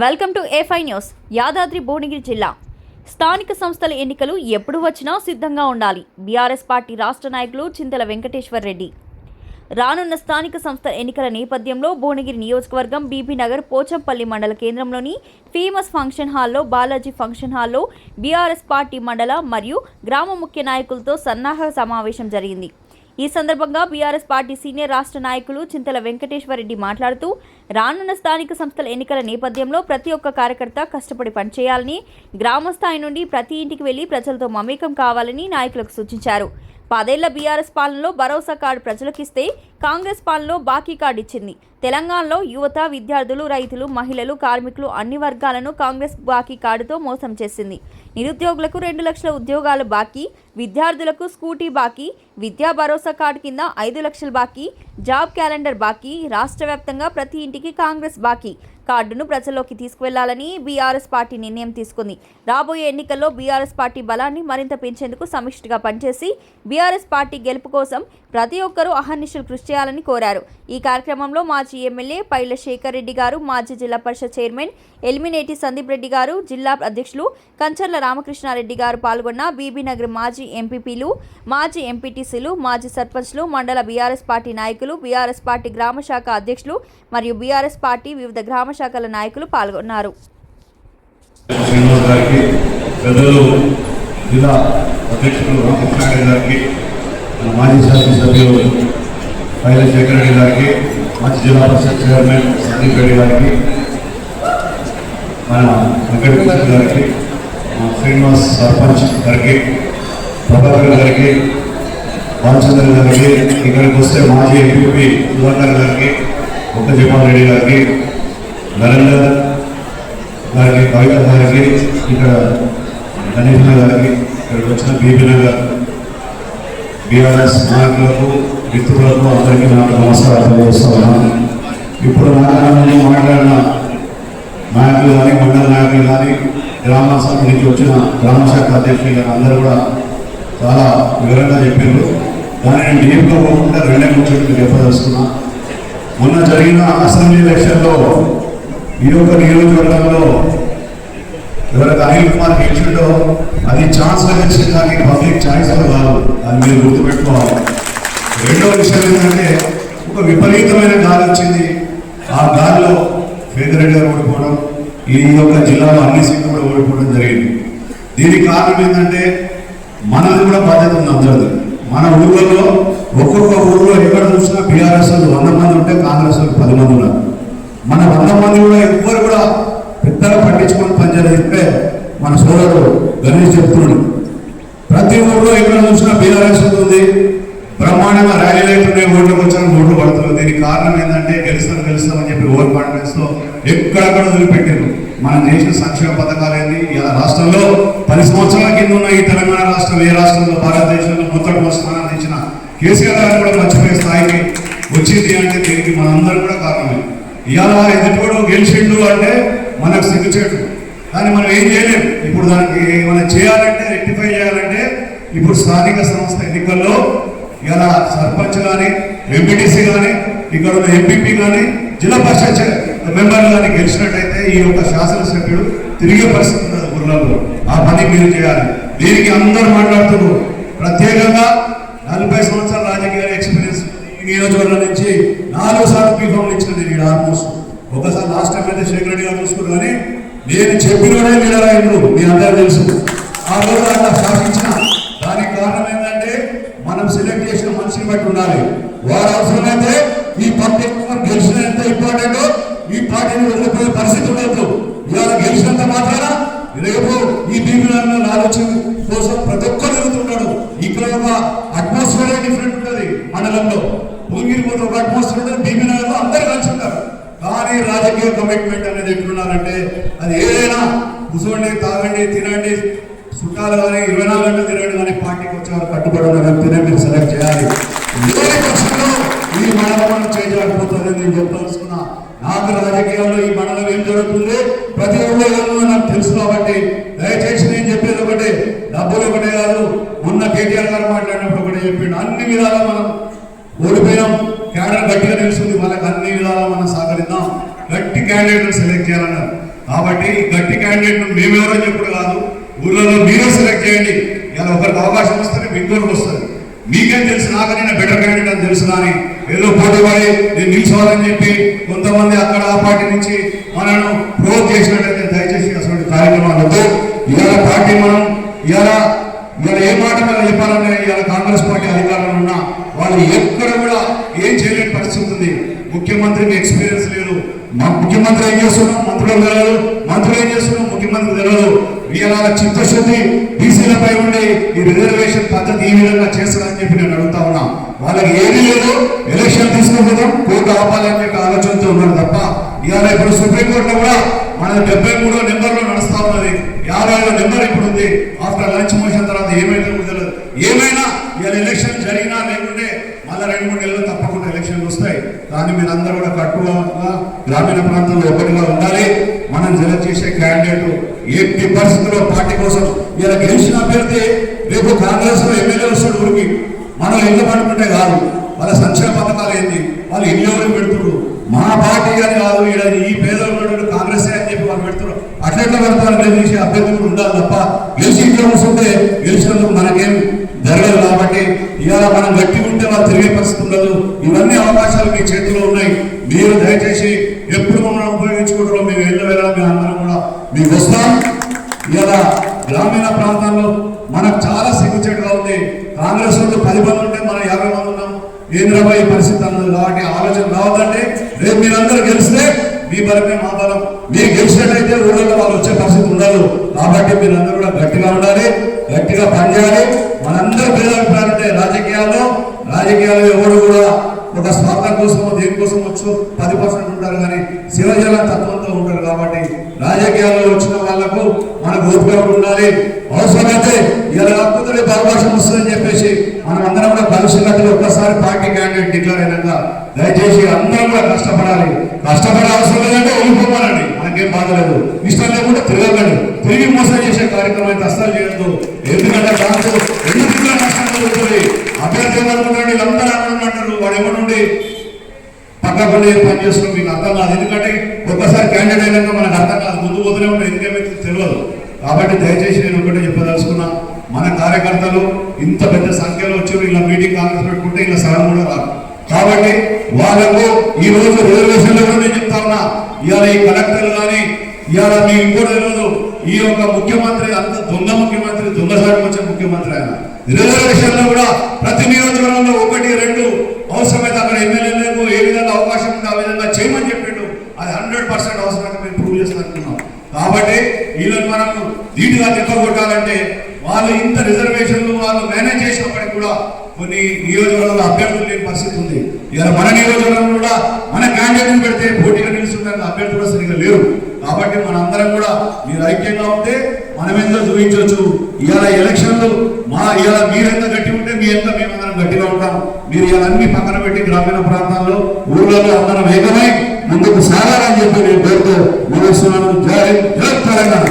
Welcome to ఏఫై news Yadadri Bhuvanagiri జిల్లా. స్థానిక సంస్థల ఎన్నికలు ఎప్పుడు వచ్చినా సిద్ధంగా ఉండాలి. బీఆర్ఎస్ పార్టీ రాష్ట్ర నాయకులు చింతల వెంకటేశ్వర్ రెడ్డి. రానున్న స్థానిక సంస్థల ఎన్నికల నేపథ్యంలో భువనగిరి నియోజకవర్గం బీబీనగర్ పోచంపల్లి మండల కేంద్రంలోని ఫేమస్ ఫంక్షన్ హాల్లో బాలాజీ ఫంక్షన్ హాల్లో బీఆర్ఎస్ పార్టీ మండల మరియు గ్రామ ముఖ్య నాయకులతో సన్నాహక సమావేశం జరిగింది. ఈ సందర్భంగా బీఆర్ఎస్ పార్టీ సీనియర్ రాష్ట్ర నాయకులు చింతల వెంకటేశ్వరరెడ్డి మాట్లాడుతూ రానున్న స్థానిక సంస్థల ఎన్నికల నేపథ్యంలో ప్రతి ఒక్క కార్యకర్త కష్టపడి పనిచేయాలని గ్రామ స్థాయి నుండి ప్రతి ఇంటికి వెళ్ళి ప్రజలతో మమేకం కావాలని నాయకులకు సూచించారు. పదేళ్ళ బీఆర్ఎస్ పాలనలో భరోసా కార్డు ప్రజలకు ఇస్తే కాంగ్రెస్ పాలనలో బాకీ కార్డు ఇచ్చింది. తెలంగాణలో యువత విద్యార్థులు రైతులు మహిళలు కార్మికులు అన్ని వర్గాలను కాంగ్రెస్ బాకీ కార్డుతో మోసం చేసింది. నిరుద్యోగులకు రెండు లక్షల ఉద్యోగాలు బాకీ విద్యార్థులకు స్కూటీ బాకీ విద్యా భరోసా కార్డు కింద ఐదు లక్షల బాకీ జాబ్ క్యాలెండర్ బాకీ రాష్ట్ర వ్యాప్తంగా ప్రతి ఇంటికి కాంగ్రెస్ బాకీ. కార్డును ప్రజల్లోకి తీసుకువెళ్ళాలని బీఆర్ఎస్ పార్టీ నిర్ణయం తీసుకుంది. రాబోయే ఎన్నికల్లో బీఆర్ఎస్ పార్టీ బలాన్ని మరింత పెంచేందుకు సమిష్టిగా పనిచేసి బీఆర్ఎస్ పార్టీ గెలుపు కోసం ప్రతి ఒక్కరూ అహర్నిశలు కృషి చేయాలని కోరారు. ఈ కార్యక్రమంలో మాజీ ఎమ్మెల్యే పైల శేఖర్ రెడ్డి గారు మాజీ జిల్లా పరిషత్ చైర్మన్ ఎలిమినేటి సందీప్ రెడ్డి గారు జిల్లా అధ్యక్షులు కంచర్ల రామకృష్ణారెడ్డి గారు పాల్గొన్న బీబీనగర్ మాజీ ఎంపీపీలు మాజీ ఎంపీటీసీలు మాజీ సర్పంచ్లు మండల బీఆర్ఎస్ పార్టీ నాయకులు బీఆర్ఎస్ పార్టీ గ్రామ శాఖ అధ్యక్షులు మరియు బీఆర్ఎస్ పార్టీ వివిధ గ్రామ శాఖల నాయకులు పాల్గొన్నారు. మన మాజీ శాసనసభ్యులు పైల శేఖర్ రెడ్డి గారికి మాజీ జిల్లా పరిషత్ చైర్మన్ సందీప్ రెడ్డి గారికి మన వెంకటకృష్ణ గారికి మా శ్రీనివాస్ సర్పంచ్ గారికి ప్రభాకర్ గారికి రామచంద్ర గారికి ఇక్కడికి వస్తే మాజీ ఎంపీ సుధాకర్ గారికి ఒక్క జపాల్ రెడ్డి గారికి నరేందర్ గారికి కవిత గారికి ఇక్కడ గణేష్ గారికి ఇక్కడికి వచ్చిన బీబీ నగర్ బీఆర్ఎస్ నాయకులకు మిత్రులకు అందరికీ నాకు నమస్కారాలు తెలియజేస్తున్నాను. ఇప్పుడు నాయకులు మాట్లాడిన నాయకులు కానీ మండల నాయకులు కానీ గ్రామ సభ నుంచి వచ్చిన గ్రామ శాఖ అధ్యక్షులు కానీ అందరూ కూడా చాలా వివరంగా చెప్పారు. దానిని డీప్గా పోకుండా రెండే ముచ్చట్లు మీకు చెప్పదలుచుకున్నా. మొన్న జరిగిన అసెంబ్లీ ఎలక్షన్లో ఈ యొక్క నియోజకవర్గంలో ఎవరైతే అనిల్ కుమార్ గెలిచిండో అది ఛాన్స్ గెలిచింది కానీ పబ్లిక్ ఛాయిస్ కాదు అది మీరు గుర్తుపెట్టుకోవాలి. రెండో విషయం ఏంటంటే ఒక విపరీతమైన గాలి వచ్చింది. ఆ గాలిలో పెద్దరెడ్డి గారు ఓడిపోవడం ఈ యొక్క జిల్లాలో అన్ని సీట్లు కూడా ఓడిపోవడం జరిగింది. దీనికి కారణం ఏంటంటే మనది కూడా బాధ్యత ఉంది అందరిది. మన ఊళ్ళలో ఒక్కొక్క ఊళ్ళో ఎక్కడ చూసినా బీఆర్ఎస్ వంద మంది ఉంటే కాంగ్రెస్ పది మంది ఉన్నారు. మన వంద మంది కూడా ఎవ్వరు కూడా పెద్దలు పట్టించుకొని పనిచేయాలంటే మన సోదరుడు గణేష్ చెప్తున్నాడు. ప్రతి ఊళ్ళో ఎక్కడ చూసినా బీఆర్ఎస్ ఉంటుంది బ్రహ్మాండంగా ర్యాలీలు అవుతున్నాయి ఓట్లకు వచ్చిన ఓట్లు పడుతున్నారు. దీనికి కారణం ఏంటంటే గెలుస్తాం గెలుస్తాం అని చెప్పి ఓవర్ కాన్ఫిడెన్స్తో ఎక్కడక్కడ వదిలిపెట్టారు? మనం చేసిన సంక్షేమ పథకాలు ఏంది ఇలా రాష్ట్రంలో పది సంవత్సరాల కింద ఉన్న ఈ తెలంగాణ రాష్ట్రం ఏ రాష్ట్రంలో భారతదేశంలో మొత్తం స్థానాన్ని ఇచ్చిన కేసీఆర్ గారు కూడా మర్చిపోయే స్థాయికి వచ్చింది అంటే దీనికి మనందరం కూడా కారణమే. ఇవాళ ఎదుటోడు గెలిచిండు అంటే మనకు సిగ్గుచేటు కానీ మనం ఏం చేయలేము ఇప్పుడు దానికి ఏమైనా చేయాలంటే రెక్టిఫై చేయాలంటే ఇప్పుడు స్థానిక సంస్థ ఎన్నికల్లో ఇలా సర్పంచ్ కానీ ఎంపీటీసీ కానీ ఇక్కడ ఉన్న ఎంపీపీ కానీ జిల్లా పరిషత్ మెంబర్లు కానీ గెలిచినట్టయితే ఈ యొక్క శాసనసభ్యుడు తిరిగే పరిస్థితి ఉన్నది ఊర్లలో. ఆ పని మీరు చేయాలి. దీనికి అందరూ మాట్లాడుతున్నారు. ప్రత్యేకంగా నలభై సంవత్సరాల రాజకీయ ఎక్స్పీరియన్స్ నియోజకవర్గం నుంచి నాలుగు సార్లు బీఫామ్ ఇచ్చిన నేను ఆల్మోస్ట్. ఒకసారి లాస్ట్ టైం అయితే శేఖర్ రెడ్డి గారు చూసుకున్నారు కానీ నేను చెప్పినోడే నిలరాయను మీ అందరూ తెలుసు. ఆ రోజు అట్లా స్థాపించిన దానికి కారణం ఏంటంటే మనం సెలెక్ట్ చేసిన మనిషిని బట్టి ఉండాలి. వారు అవసరమైతే ఈ పార్టీ గెలిచిన ఎంత ఇంపార్టెంట్ ఈ పార్టీని వదిలిపోయే పరిస్థితి ఉండదు. ఇవాళ గెలిచినంత మాత్రాన రేపు ఈ బీపీలను ఆలోచన కోసం ప్రతి ఒక్కరు జరుగుతున్నాడు ఇక్కడ ఒక అట్మాస్ఫియర్ డిఫరెంట్ ఉంటుంది మండలంలో. భూమిగిరిపోతే ఒక అట్మాస్ఫియర్ నగర్లో అందరు కలిసి ఉంటారు. కానీ రాజకీయ కమిట్మెంట్ అనేది ఎట్లున్నారంటే అది ఏదైనా కూర్చోండి తాగండి తినండి చుట్టాలు కానీ ఇరవై నాలుగు గంటలు తినండి కానీ పార్టీకి వచ్చేవారు కట్టుబడి ఉన్న వ్యక్తినే మీరు సెలెక్ట్ చేయాలి. ఇదే పక్షంలో ఈ మండలం చేయలేకపోతుందని నేను చెప్పదలుచుకున్నా. నాకు రాజకీయాల్లో ఈ మండలం ఏం జరుగుతుంది? ప్రతి ఒక్కరు నాకు తెలుసు కాబట్టి దయచేసి నేను చెప్పేది ఒకటే డబ్బులు ఒకటే కాదు. మొన్న కేటీఆర్ గారు మాట్లాడినప్పుడు ఒకటే చెప్పిండు. అన్ని విధాలా మనం ఓడిపోయాం క్యాడర్ గట్టిగా నిలుస్తుంది. వాళ్ళకి అన్ని విధాలా మనం సహకరిద్దాం గట్టి క్యాండిడేట్ సెలెక్ట్ చేయాలన్నారు. కాబట్టి గట్టి క్యాండిడేట్ మేమెవరో చెప్పుడు కాదు. ఊళ్ళలో మీరే సెలెక్ట్ చేయండి. ఇలా ఒకరికి అవకాశం వస్తే ఇంకోరికి వస్తుంది. మీకేం తెలుసు? నాకనైనా బెటర్ క్యాండిడేట్ అని తెలుసు కానీ ఏదో పోటీ పడి నేను నిల్చోవాలని చెప్పి కొంతమంది అక్కడ ఆ పార్టీ నుంచి మనను ప్రోత్ చేసినట్టయితే దయచేసి అటువంటి కార్యక్రమాలు వద్దు ఇవాళ పార్టీ మనం ఇవాళ ఇవాళ ఏ మాట మీద చెప్పాలంటే ఇవాళ కాంగ్రెస్ పార్టీ అధికారంలో ఉన్నా వాళ్ళు ఎక్కడ కూడా ఏం చేయలేని పరిస్థితి ఉంది. ముఖ్యమంత్రికి ఎక్స్పీరియన్స్ లేదు. మా ముఖ్యమంత్రి ఏం చేస్తున్నాం మంత్రులు తెలియదు మంత్రులు ఏం చేస్తున్నాం ముఖ్యమంత్రి తెలియదు వీళ్ళ చిత్తశుద్ధి బీసీలపై ఉండే ఈ రిజర్వేషన్ పద్ధతి ఈ విధంగా చేస్తారని చెప్పి నేను అడుగుతా ఉన్నా. వాళ్ళకి ఏమీ లేదు. ఎలక్షన్ తీసుకుంటాం కోర్టు ఆపాలని ఆలోచనతో ఉన్నారు తప్ప ఇవాళ ఇప్పుడు సుప్రీంకోర్టులో కూడా మన డెబ్బై మూడో నెంబర్లో నడుస్తా నెంబర్ ఇప్పుడు ఉంది ఆఫ్టర్ లంచ్ మోషన్ తర్వాత ఏమైనా తెలియదు ఏమైనా ఇవాళ ఎలక్షన్ జరిగినా లేకుంటే మళ్ళీ రెండు మూడు నెలలు తప్పకుండా ఎలక్షన్లు వస్తాయి. కానీ మీరందరూ కూడా కట్టుగా గ్రామీణ ప్రాంతంలో ఒకటిగా ఉండాలి. మనం సెలెక్ట్ చేసే క్యాండిడేట్ ఎట్టి పరిస్థితుల్లో పార్టీ కోసం ఇలా గెలిచిన అభ్యర్థి రేపు కాంగ్రెస్లో ఎమ్మెల్యే వస్తాడు ఊరికి. మనం ఇల్లు పడుకుంటే కాదు. వాళ్ళ సంక్షేమ పథకాలు ఏంటి? వాళ్ళు ఇల్లు ఎవరికి పెడుతున్నారు మా పార్టీ అని కాదు. ఈ పేదలు ఉన్నటువంటి కాంగ్రెస్ అని చెప్పి వాళ్ళు పెడుతున్నారు పెడతారు గెలిచి అభ్యర్థులు ఉండాలి తప్ప గెలిచి ఇంట్లో కూర్చుంటే గెలిచినందుకు మనకేం జరగదు కాబట్టి ఇవాళ మనం గట్టి ఉంటే వాళ్ళు తిరిగే పరిస్థితి ఉండదు. ఇవన్నీ అవకాశాలు మీ చేతిలో ఉన్నాయి. మీరు దయచేసి ఎప్పుడు మమ్మల్ని ఉపయోగించుకుంటారో మేము వెళ్ళి వెళ్ళాలి మేము అందరం కూడా. మీకు వస్తాం. ఇవాళ గ్రామీణ ప్రాంతాల్లో మనకు చాలా సిగ్గుచేటుగా ఉంది. కాంగ్రెస్ వాళ్ళు పది మంది ఉంటే మనం యాభై మంది ఉన్నాం. ఈ పరిస్థితి అన్నది. కాబట్టి ఆలోచన రావద్దంటే రేపు మీరందరూ గెలిస్తే మీ బలమే మా బలం. మీరు గెలిచినట్లయితే ఊళ్ళో వాళ్ళు వచ్చే పరిస్థితి ఉండదు. కాబట్టి మీరందరూ కూడా గట్టిగా ఉండాలి గట్టిగా పనిచేయాలి. మనందరూ పేదభిప్రాయాలు రాజకీయాల్లో రాజకీయాల్లో ఎవరు కూడా ఒక స్వార్థం కోసం దేనికోసం వచ్చు పది పర్సెంట్ ఉంటారు కానీ శివజల తత్వంతో ఉంటారు కాబట్టి రాజకీయాల్లో వచ్చిన వాళ్ళకు ఓపిక ఉండాలి అవసరమైతే ఇలా కాకపోతే రేపు అవకాశం వస్తుందని చెప్పేసి మనం అందరం కూడా భవిష్యత్తులో ఒక్కసారి పార్టీ క్యాండిడేట్ డిక్లేర్ అయినాక దయచేసి అందరం కూడా కష్టపడాలి. కష్టపడే అవసరం లేదంటే వెళ్ళిపోమాలండి మనకేం బాధ లేదు. ఇష్టం లేకుండా తిరగకండి. తిరిగి మోసం చేసే కార్యక్రమం అయితే అస్సలు చేయొద్దు. ఎందుకంటే దాంతో ఎందుకు నష్టం జరుగుతుంది అభ్యర్థి ఏమనుకుంటాడు వీళ్ళందరూ అనుకుంటున్నారు వాడు ఎవరుండి పక్కకుండా పని చేస్తున్నాం మీకు అర్థం కాదు. ఎందుకంటే ఒక్కసారి క్యాండిడేట్ అయినాక మనకు అర్థం కాదు. ముందు పోతూనే ఉంటాయి ఎందుకేమైతే తెలియదు. కాబట్టి దయచేసి నేను ఒకటే చెప్పదలుచుకున్నా మన కార్యకర్తలు ఇంత పెద్ద సంఖ్యలో వచ్చి ఇలా మీటింగ్ కాంగ్రెస్ పెట్టుకుంటే ఇలా సగం కూడా రాదు. కాబట్టి వాళ్ళకు ఈ రోజు రిజర్వేషన్లో నేను చెప్తా ఉన్నా. ఇవాళ ఈ కలెక్టర్లు కానీ ఇవాళ మీ ఇంకోటి ఈ యొక్క ముఖ్యమంత్రి అంత దొంగ ముఖ్యమంత్రి దొంగసారికి వచ్చే ముఖ్యమంత్రి ఆయన. రిజర్వేషన్లో కూడా ప్రతి నియోజకవర్గంలో ఒకటి రెండు అవసరమైతే అక్కడ ఎమ్మెల్యేలకు ఏ విధంగా అవకాశం ఉందో ఆ విధంగా చేయమని చెప్పిండు. అది హండ్రెడ్ పర్సెంట్ అవసరాన్ని మేము ప్రూవ్ చేస్తానుకున్నాం కాబట్టి వీళ్ళని మనం ధీటుగా తిప్పగొట్టాలంటే వాళ్ళు ఇంత రిజర్వేషన్లు వాళ్ళు మేనేజ్ చేసినప్పటికీ కూడా కొన్ని నియోజకవర్గాల్లో అభ్యర్థులు లేని పరిస్థితి ఉంది. ఇలా మన నియోజకవర్గం కూడా మన క్యాండిడేట్ పెడితే పోటీగా నిలుస్తుంటారు అభ్యర్థులు కూడా సరిగ్గా లేరు. కాబట్టి మనందరం కూడా మీరు ఐక్యంగా ఉంటే మనం ఎంతో చూపించవచ్చు. ఇవాళ ఎలక్షన్లు మా ఇవాళ మీరెంత గట్టి ఉంటే మీ ఎంత మేమందరం గట్టిగా ఉంటాం. మీరు ఇలా అన్ని పక్కన పెట్టి గ్రామీణ ప్రాంతాల్లో ఊళ్ళలో అందరం ఏకమై ముందుకు సాగాలని చెప్పి నేను పేరుతో ముగిస్తున్నాను జారీ జై తెలంగాణ.